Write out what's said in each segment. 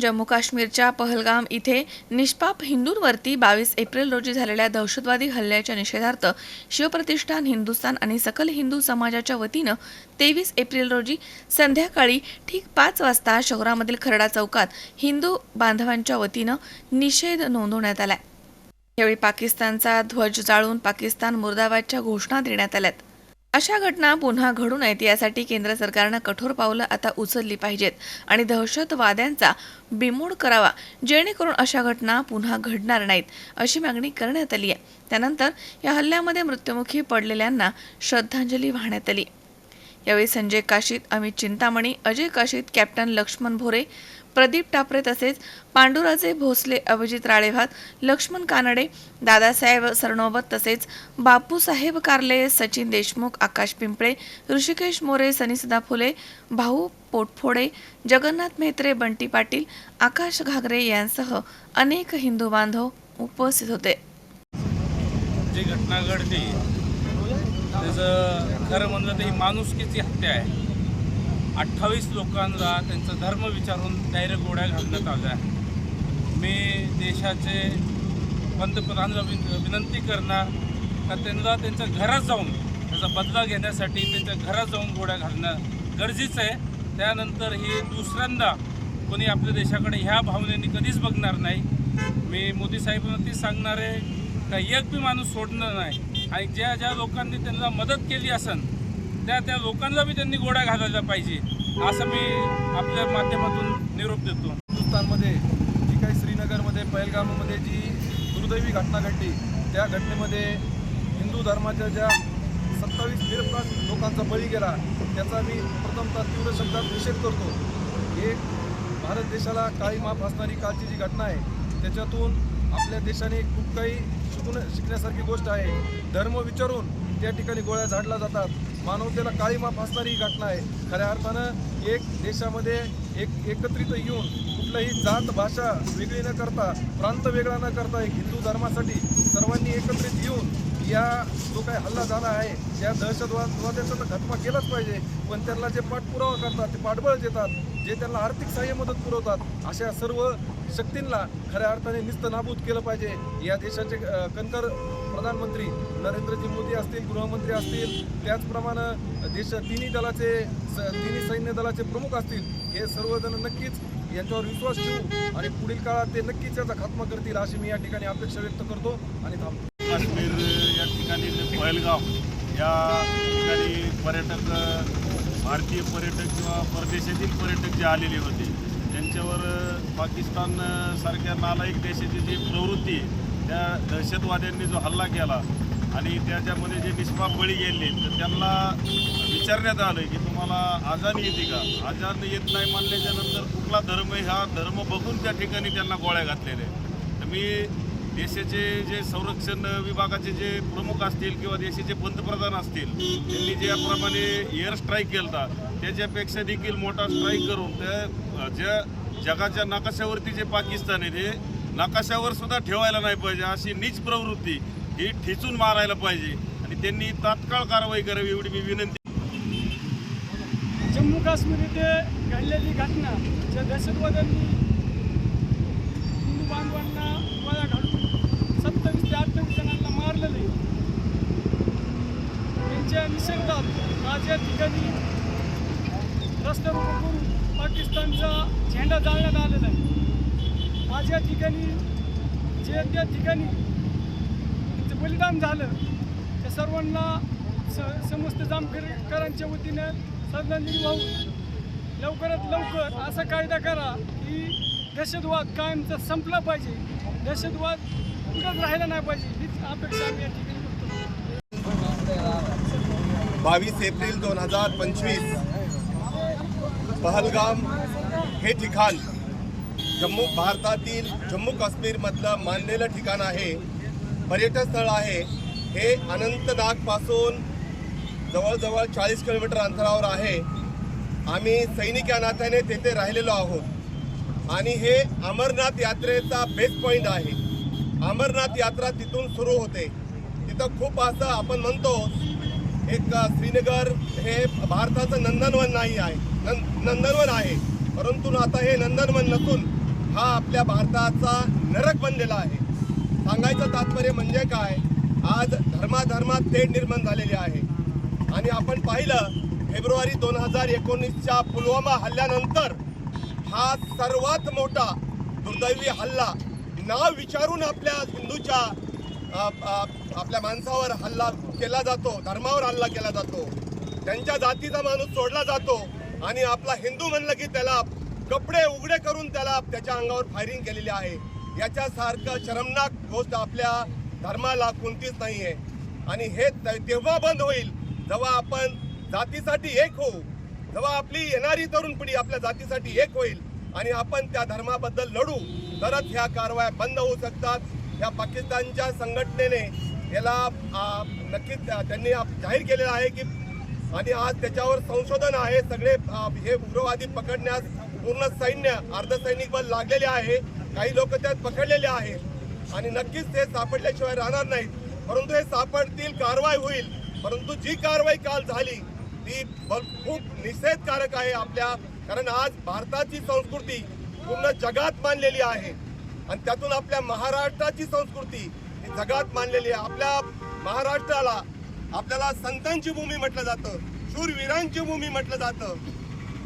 जम्मू काश्मीरच्या पहलगाम इथे निष्पाप हिंदूंवरती बावीस एप्रिल रोजी झालेल्या दहशतवादी हल्ल्याच्या निषेधार्थ शिवप्रतिष्ठान हिंदुस्थान आणि सकल हिंदू समाजाच्या वतीनं तेवीस एप्रिल रोजी संध्याकाळी ठीक पाच वाजता शहरामधील खरडा चौकात हिंदू बांधवांच्या वतीनं निषेध नोंदवण्यात आला यावेळी पाकिस्तानचा ध्वज जाळून पाकिस्तान मुर्दाबादच्या घोषणा देण्यात आल्यात. अशा घटना पुन्हा घडू नयेत यासाठी केंद्र सरकारनं कठोर पावलं आता उचलली पाहिजेत आणि दहशतवाद्यांचा बिमोड करावा जेणेकरून अशा घटना पुन्हा घडणार नाहीत अशी मागणी करण्यात आली आहे. त्यानंतर या हल्ल्यामध्ये मृत्युमुखी पडलेल्यांना श्रद्धांजली वाहण्यात आली. यावेळी संजय काशीत अमित चिंतामणी अजय काशीत कॅप्टन लक्ष्मण भोरे प्रदीप टापरे तसेच पांडुराजे भोसले अभिजित राळेभात लक्ष्मण कानडे दादासाहेब सरनोबत तसेच बापूसाहेब कारले सचिन देशमुख आकाश पिंपळे ऋषिकेश मोरे सनीसदा फुले भाऊ पोटफोडे जगन्नाथ मेहत्रे बंटी पाटील आकाश घागरे यांसह अनेक हिंदू बांधव उपस्थित होते. जी घटना घडली त्याचं खरं म्हणलं तर ही माणुसकीची हत्या आहे. अठ्ठावीस लोकांना त्यांचा धर्म विचारून डायरेक्ट गोळ्या घालण्यात आल्या. मी देशाचे पंतप्रधानला विन- विनंती करणार का त्यांना त्यांच्या घरात जाऊन त्याचा बदला घेण्यासाठी त्यांच्या घरात जाऊन गोळ्या घालणं गरजेचं आहे. त्यानंतर ही दुसऱ्यांदा कोणी आपल्या देशाकडे ह्या भावनेने कधीच बघणार नाही. मी मोदी साहेबांना तीच सांगणार आहे का एक बी माणूस सोडणं नाही. आणि ज्या ज्या लोकांनी त्यांना मदत केली असेल त्या त्या लोकांना बी त्यांनी गोळ्या घालायला पाहिजे. असं मी आपल्या माध्यमातून निरोप देतो. हिंदुस्थानमध्ये जी काही श्रीनगरमध्ये पहलगाममध्ये जी दुर्दैवी घटना घडली त्या घटनेमध्ये हिंदू धर्माच्या ज्या सत्तावीस निरपराध लोकांचा बळी गेला त्याचा मी प्रथमतः तीव्र शब्दात निषेध करतो. एक भारत देशाला काळी माफ असणारी कालची जी घटना आहे त्याच्यातून आपल्या देशाने खूप काही शिकून शिकण्यासारखी गोष्ट आहे. धर्म विचारून त्या ठिकाणी गोळ्या झाडल्या जातात. मानवतेला काळीमा फासणारी ही घटना आहे. खऱ्या अर्थानं एक देशामध्ये एक एकत्रित येऊन कुठलंही जात भाषा वेगळी न करता प्रांत वेगळा न करता एक हिंदू धर्मासाठी सर्वांनी एकत्रित येऊन या जो काही हल्ला झाला आहे त्या दहशतवाद्याचा तर खतमा केलाच पाहिजे. पण त्यांना जे पाठपुरावा करतात ते पाठबळ देतात जे त्यांना आर्थिक सहाय्य मदत पुरवतात अशा सर्व शक्तींना खऱ्या अर्थाने निस्त नाबूद केलं पाहिजे. या देशाचे कणकर प्रधानमंत्री नरेंद्रजी मोदी असतील गृहमंत्री असतील त्याचप्रमाणे देश तिन्ही दलाचे स- तिन्ही सैन्य दलाचे प्रमुख असतील हे सर्वजण नक्कीच यांच्यावर विश्वास ठेवू आणि पुढील काळात ते नक्कीच याचा खात्मा करतील अशी मी या ठिकाणी अपेक्षा व्यक्त करतो आणि थांबतो. काश्मीर या ठिकाणी पहलगाव या ठिकाणी पर्यटक भारतीय पर्यटक किंवा परदेशातील पर्यटक जे आलेले होते त्यांच्यावर पाकिस्तान सारख्या नालायक देशाची जी प्रवृत्ती आहे त्या दहशतवाद्यांनी जो हल्ला केला आणि त्याच्यामध्ये जे निष्पाप बळी गेले तर त्यांना विचारण्यात आलं की तुम्हाला आजान येते का? आजान येत नाही मानल्याच्या नंतर कुठला धर्म आहे? हा धर्म बघून त्या ठिकाणी त्यांना गोळ्या घातलेल्या आहेत. तर मी देशाचे जे संरक्षण विभागाचे जे प्रमुख असतील किंवा देशाचे पंतप्रधान असतील त्यांनी ज्याप्रमाणे एअर स्ट्राईक केला त्याच्यापेक्षा देखील मोठा स्ट्राईक करून त्या ज्या जगाच्या नकाशावरती जे पाकिस्तान आहे ते नकाशावर सुद्धा ठेवायला नाही पाहिजे. अशी नीच प्रवृत्ती ही ठेचून मारायला पाहिजे. आणि त्यांनी तात्काळ कारवाई करावी एवढी मी विनंती. जम्मू काश्मीर इथे घडलेली घटना ज्या दहशतवाद्यांनी हिंदू बांधवांना गोळ्या घालून सत्तावीस ते अठ्ठावीस जणांना मारले निसर्गात आज या ठिकाणी रस्ता रोको करून पाकिस्तानचा झेंडा जाळण्यात आलेला आहे. आज या ठिकाणी जे त्या ठिकाणी त्यांचं बलिदान झालं त्या सर्वांना स समस्त जामखेडकरांच्या वतीनं श्रद्धांजली वाहून लवकरात लवकर असा कायदा करा की दहशतवाद कायमचा संपला पाहिजे. दहशतवाद कुठंच राहिला नाही पाहिजे हीच अपेक्षा आम्ही या ठिकाणी बावीस एप्रिल दोन हजार पंचवीस. पहलगाम हे ठिकाण जम्मू भारतातील जम्मू काश्मीरमधलं मानलेलं ठिकाण आहे. पर्यटन स्थळ आहे. हे अनंतनागपासून जवळजवळ चाळीस किलोमीटर अंतरावर आहे. आम्ही सैनिक या नात्याने तेथे राहिलेलो आहोत. आणि हे अमरनाथ यात्रेचा बेस पॉईंट आहे. अमरनाथ यात्रा तिथून सुरू होते. तिथं खूप असं आपण म्हणतो एक श्रीनगर हे भारताचं नंदनवन नाही आहे. नं नंदनवन आहे. परंतु आता हे नंदनवन नसून हा आपल्या भारताचा नरक बनलेला आहे. सांगायचं तात्पर्य म्हणजे काय? आज धर्माधर्मात थेट निर्माण झालेली आहे. आणि आपण पाहिलं फेब्रुवारी दोन हजार एकोणीसच्या पुलवामा हल्ल्यानंतर हा सर्वात मोठा दुर्दैवी हल्ला नाव विचारून आपल्या हिंदूच्या आपल्या माणसावर हल्ला केला जातो धर्मावर हल्ला केला जातो. त्यांच्या जातीचा माणूस सोडला जातो आणि आपला हिंदू म्हणलं की त्याला कपडे उघडे करून त्याला त्याच्या अंगावर फायरिंग केलेली आहे. याच्यासारखं शरमनाक गोष्ट आपल्या धर्माला कोणतीच नाही आहे आणि हे त- तेव्हा बंद होईल जेव्हा आपण जातीसाठी एक होऊ. जेव्हा आपली येणारी तरुण पिढी आपल्या जातीसाठी एक होईल आणि आपण त्या धर्माबद्दल लढू तरच ह्या कारवाया बंद होऊ शकतात. या पाकिस्तानच्या संघटनेने याला नक्कीच त्यांनी आप- जाहीर केलेलं आहे की आणि आज त्याच्यावर संशोधन आहे सगळे हे उग्रवादी पकडण्यास पूर्ण सैन्य अर्धसैनिक बल लागलेले आहे काही लोक त्यात पकडलेले आहेत. आणि नक्कीच ते सापडल्याशिवाय राहणार नाहीत. परंतु हे सापडतील कारवाई होईल. परंतु जी कारवाई काल झाली ती खूप निषेधकारक आहे आपल्या कारण आज भारताची संस्कृती पूर्ण जगात मानलेली आहे. आणि त्यातून आपल्या महाराष्ट्राची संस्कृती ही जगात मानलेली आहे. आपल्या महाराष्ट्राला आपल्याला संतांची भूमी म्हटलं जातं शूरवीरांची भूमी म्हटलं जातं.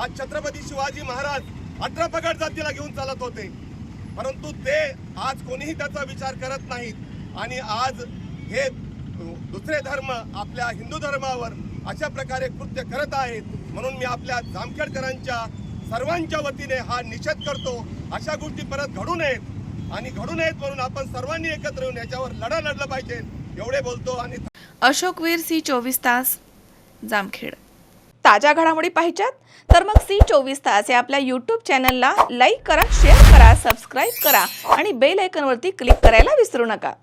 आज छत्रपती शिवाजी महाराज अठरा पगड जातीला घेऊन चालत होते. परंतु ते आज कोणीही त्याचा विचार करत नाहीत. आणि आज हे दुसरे धर्म आपल्या हिंदू धर्मावर अशा प्रकारे कृत्य करत आहेत. म्हणून मी आपल्या जामखेडकरांच्या सर्वांच्या वतीने हा निषेध करतो. अशा गोष्टी परत घडू नयेत. आणि घडू नयेत म्हणून आपण सर्वांनी एकत्र येऊन याच्यावर लढा लढलं पाहिजे. एवढे बोलतो आणि अशोकवीर सी चोवीस तास जामखेड. ताज्या घडामोडी पाहिजेत? तर मग सी चोवीस तास या आपल्या यूट्यूब चॅनलला लाईक करा शेअर करा सबस्क्राईब करा आणि बेल आयकॉनवरती क्लिक करायला विसरू नका.